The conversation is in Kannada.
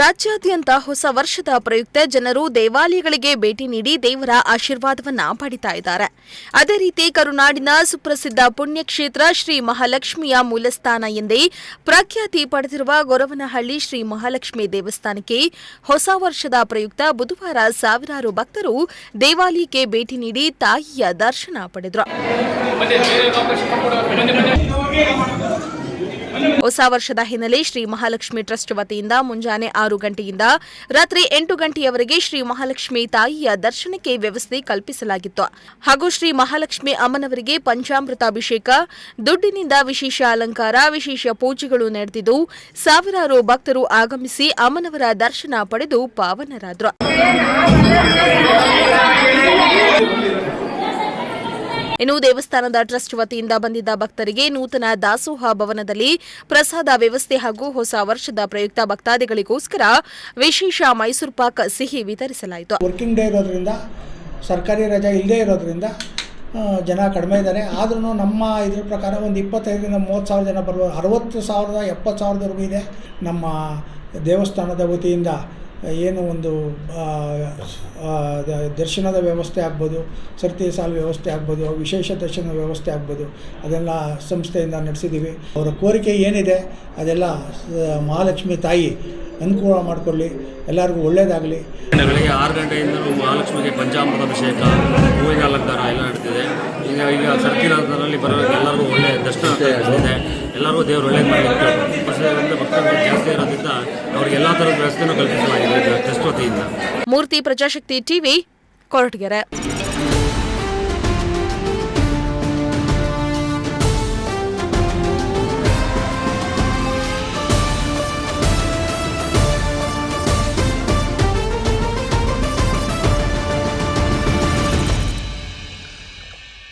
ರಾಜ್ಯಾದ್ಯಂತ ಹೊಸ ವರ್ಷದ ಪ್ರಯುಕ್ತ ಜನರು ದೇವಾಲಯಗಳಿಗೆ ಭೇಟಿ ನೀಡಿ ದೇವರ ಆಶೀರ್ವಾದವನ್ನ ಪಡಿತಾ ಇದ್ದಾರೆ. ಅದೇ ರೀತಿ ಕರುನಾಡಿನ ಸುಪ್ರಸಿದ್ಧ ಪುಣ್ಯಕ್ಷೇತ್ರ ಶ್ರೀ ಮಹಾಲಕ್ಷ್ಮಿಯ ಮೂಲಸ್ಥಾನ ಎಂದೇ ಪ್ರಖ್ಯಾತಿ ಪಡೆದಿರುವ ಗೊರವನಹಳ್ಳಿ ಶ್ರೀ ಮಹಾಲಕ್ಷ್ಮಿ ದೇವಸ್ಥಾನಕ್ಕೆ ಹೊಸ ವರ್ಷದ ಪ್ರಯುಕ್ತ ಬುಧವಾರ ಸಾವಿರಾರು ಭಕ್ತರು ದೇವಾಲಯಕ್ಕೆ ಭೇಟಿ ನೀಡಿ ತಾಯಿಯ ದರ್ಶನ ಪಡೆದರು. ಹೊಸ ವರ್ಷದ ಹಿನ್ನೆಲೆ ಶ್ರೀ ಮಹಾಲಕ್ಷ್ಮಿ ಟ್ರಸ್ಟ್ ವತಿಯಿಂದ ಮುಂಜಾನೆ ಆರು ಗಂಟೆಯಿಂದ ರಾತ್ರಿ ಎಂಟು ಗಂಟೆಯವರೆಗೆ ಶ್ರೀ ಮಹಾಲಕ್ಷ್ಮಿ ತಾಯಿಯ ದರ್ಶನಕ್ಕೆ ವ್ಯವಸ್ಥೆ ಕಲ್ಪಿಸಲಾಗಿತ್ತು. ಹಾಗೂ ಶ್ರೀ ಮಹಾಲಕ್ಷ್ಮಿ ಅಮ್ಮನವರಿಗೆ ಪಂಚಾಮೃತಾಭಿಷೇಕ, ದುಡ್ಡಿನಿಂದ ವಿಶೇಷ ಅಲಂಕಾರ, ವಿಶೇಷ ಪೂಜೆಗಳು ನಡೆದಿದ್ದು, ಸಾವಿರಾರು ಭಕ್ತರು ಆಗಮಿಸಿ ಅಮ್ಮನವರ ದರ್ಶನ ಪಡೆದು ಪಾವನರಾದರು. ಇನ್ನು ದೇವಸ್ಥಾನದ ಟ್ರಸ್ಟ್ ವತಿಯಿಂದ ಬಂದಿದ್ದ ಭಕ್ತರಿಗೆ ನೂತನ ದಾಸೋಹ ಭವನದಲ್ಲಿ ಪ್ರಸಾದ ವ್ಯವಸ್ಥೆ ಹಾಗೂ ಹೊಸ ವರ್ಷದ ಪ್ರಯುಕ್ತ ಭಕ್ತಾದಿಗಳಿಗೋಸ್ಕರ ವಿಶೇಷ ಮೈಸೂರು ಪಾಕ್ ಸಿಹಿ ವಿತರಿಸಲಾಯಿತು. ವರ್ಕಿಂಗ್ ಡೇ ಇರೋದ್ರಿಂದ, ಸರ್ಕಾರಿ ರಜೆ ಇಲ್ಲದೇ ಇರೋದ್ರಿಂದ ಜನ ಕಡಿಮೆ ಇದ್ದಾರೆ. ಆದ್ರೂ ನಮ್ಮ ಇದ್ರ ಪ್ರಕಾರ ಒಂದು ಇಪ್ಪತ್ತೈದರಿಂದ ಮೂವತ್ತು ಸಾವಿರ ಜನ ಬರುವ, ಅರವತ್ತು ಸಾವಿರದ ಎಪ್ಪತ್ತು ಸಾವಿರದವರೆಗೂ ಇದೆ ನಮ್ಮ ದೇವಸ್ಥಾನದ ವತಿಯಿಂದ ಏನು ಒಂದು ದರ್ಶನದ ವ್ಯವಸ್ಥೆ ಆಗ್ಬೋದು ಸರ್ತಿ ಸಾಲು ವ್ಯವಸ್ಥೆ ಆಗ್ಬೋದು ವಿಶೇಷ ದರ್ಶನ ವ್ಯವಸ್ಥೆ ಆಗ್ಬೋದು, ಅದೆಲ್ಲ ಸಂಸ್ಥೆಯಿಂದ ನಡೆಸಿದ್ದೀವಿ. ಅವರ ಕೋರಿಕೆ ಏನಿದೆ, ಅದೆಲ್ಲ ಮಹಾಲಕ್ಷ್ಮಿ ತಾಯಿ ಅನುಕೂಲ ಮಾಡಿಕೊಳ್ಳಿ, ಎಲ್ಲರಿಗೂ ಒಳ್ಳೆಯದಾಗಲಿ ಬೆಳಗ್ಗೆ ಆರು ಗಂಟೆಯಿಂದ ಮಹಾಲಕ್ಷ್ಮಿಗೆ ಪಂಚಾಮೃತ ಅಭಿಷೇಕ ಹೂವಿನ ಅಲಂಕಾರ ಎಲ್ಲ ನಡೀತಿದೆ. ಈಗ ಈಗ ಸರ್ಕಿನ ಬರೋರಿಗೆ ಎಲ್ಲರಿಗೂ ಒಳ್ಳೆಯ ದರ್ಶನ ಎಲ್ಲರಿಗೂ ದೇವರು ಒಳ್ಳೇದು ಮಾಡಿ ಮೂರ್ತಿ ಪ್ರಜಾಶಕ್ತಿ ಟಿವಿ ಕೊರಟಗೆರೆ.